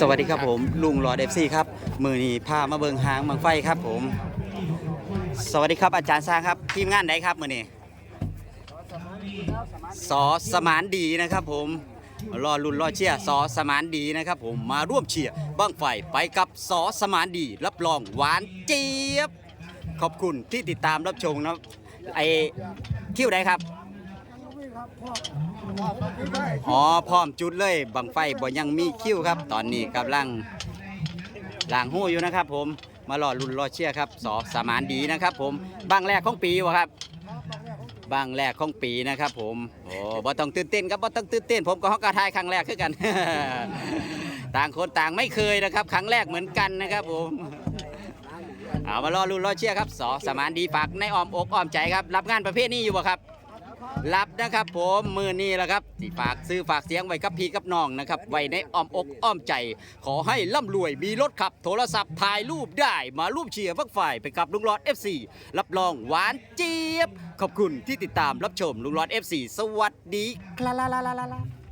สวัสดีครับผมลุงรอเดฟซี่ครับ มือนี้พามาเบิงหางบังไฟครับผม สวัสดีครับอาจารย์ซางครับทีมงานไหนครับมือนี้สอสมานดีนะครับผมรอรุ่นรอเชียร์สอสมานดีนะครับผมมาร่วมเชียร์บังไฟไปกับสอสมานดี รับรองหวานเจี๊ยบ ขอบคุณที่ติดตามรับชมนะไอคิวไหนครับ อ๋อพร้อมจุดเลยบังไฟบ่ยังมีคิวครับ ตอนนี้กำลังล้างหู้อยู่นะครับ ผมมารอรุ่นรอเชียครับสอสมานดีนะครับ ผมบางแรกของปีวะครับบางแรกของปีนะครับ ผมโอ้บ่ต้องตื่นเต้นครับบ่ต้องตื่นเต้น ผมก็ฮอกกระทายครั้งแรกคือกัน ต่างคนต่างไม่เคยนะครับ ครั้งแรกเหมือนกันนะครับ ผมเอามารอรุ่นรอเชียครับสอสมานดีฝากในอ้อมอกอ้อมใจครับ รับงานประเภทนี้อยู่บ่ครับ รับนะครับผมมือนี้แหละครับที่ฝากซื้อฝากเสียงไว้กับพี่กับน้องนะครับไว้ในอ้อมอกอ้อมใจ ขอให้ร่ำรวยมีรถขับ โทรศัพท์ถ่ายรูปได้มารูปเชียร์ฟักฝ่ายไปกับลุงรอด FC รับรองหวานเจี๊ยบ ขอบคุณที่ติดตามรับชมลุงรอด FC สวัสดีครับ